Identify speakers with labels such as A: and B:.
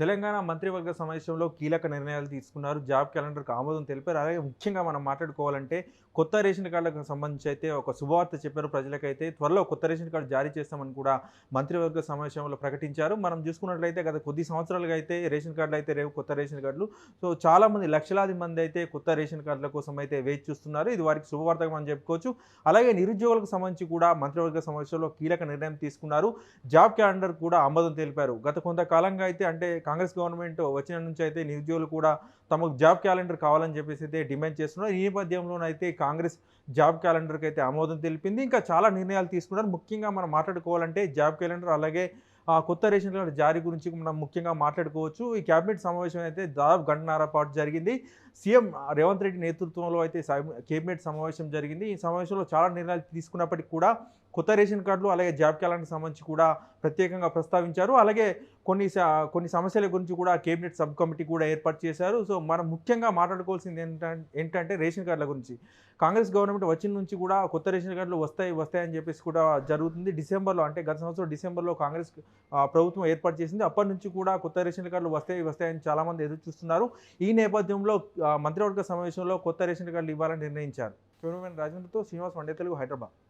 A: తెలంగాణ మంత్రివర్గ సమావేశంలో కీలక నిర్ణయాలు తీసుకున్నారు. జాబ్ క్యాలెండర్కి ఆమోదం తెలిపారు. అలాగే ముఖ్యంగా మనం మాట్లాడుకోవాలంటే కొత్త రేషన్ కార్డులకు సంబంధించి అయితే ఒక శుభవార్త చెప్పారు ప్రజలకైతే. త్వరలో కొత్త రేషన్ కార్డు జారీ చేస్తామని కూడా మంత్రివర్గ సమావేశంలో ప్రకటించారు. మనం చూసుకున్నట్లయితే గత కొద్ది సంవత్సరాలుగా అయితే రేషన్ కార్డులు అయితే రేపు కొత్త రేషన్ కార్డులు. సో చాలామంది లక్షలాది మంది అయితే కొత్త రేషన్ కార్డుల కోసం అయితే వేచి చూస్తున్నారు. ఇది వారికి శుభవార్తగా మనం చెప్పుకోవచ్చు. అలాగే నిరుద్యోగులకు సంబంధించి కూడా మంత్రివర్గ సమావేశంలో కీలక నిర్ణయం తీసుకున్నారు. జాబ్ క్యాలెండర్ కూడా ఆమోదం తెలిపారు. గత కొంతకాలంగా అయితే అంటే కాంగ్రెస్ గవర్నమెంట్ వచ్చిన నుంచి అయితే నిరుద్యోగులు కూడా తమకు జాబ్ క్యాలెండర్ కావాలని చెప్పేసి అయితే డిమాండ్ చేస్తున్నారు. ఈ నేపథ్యంలోనైతే కాంగ్రెస్ జాబ్ క్యాలెండర్కి అయితే ఆమోదం తెలిపింది. ఇంకా చాలా నిర్ణయాలు తీసుకున్నారు. ముఖ్యంగా మనం మాట్లాడుకోవాలంటే జాబ్ క్యాలెండర్ అలాగే కొత్త రేషన్ కార్డు జారీ గురించి మనం ముఖ్యంగా మాట్లాడుకోవచ్చు. ఈ కేబినెట్ సమావేశం అయితే దాదాపు గంటన్నర పాటు జరిగింది. సీఎం రేవంత్ రెడ్డి నేతృత్వంలో అయితే కేబినెట్ సమావేశం జరిగింది. ఈ సమావేశంలో చాలా నిర్ణయాలు తీసుకున్నప్పటికీ కూడా కొత్త రేషన్ కార్డులు అలాగే జాబ్ క్యాలెండర్ సంబంధించి కూడా ప్రత్యేకంగా ప్రస్తావించారు. అలాగే కొన్ని కొన్ని సమస్యల గురించి కూడా కేబినెట్ సబ్ కమిటీ కూడా ఏర్పాటు చేశారు. సో మనం ముఖ్యంగా మాట్లాడుకోవాల్సింది ఏంటంటే ఏంటంటే రేషన్ కార్డుల గురించి. కాంగ్రెస్ గవర్నమెంట్ వచ్చిన నుంచి కూడా కొత్త రేషన్ కార్డులు వస్తాయి వస్తాయని చెప్పేసి కూడా జరుగుతుంది. డిసెంబర్లో అంటే గత సంవత్సరం డిసెంబర్లో కాంగ్రెస్ ప్రభుత్వం ఏర్పాటు చేసింది. అప్పటి నుంచి కూడా కొత్త రేషన్ కార్డులు వస్తాయి వస్తాయని చాలామంది ఎదురు చూస్తున్నారు. ఈ నేపథ్యంలో మంత్రివర్గ సమావేశంలో కొత్త రేషన్ కార్డులు ఇవ్వాలని నిర్ణయించారు. కెమెరామెన్ రాజేంద్రతో శ్రీనివాస్ వండే తెలుగు హైదరాబాద్.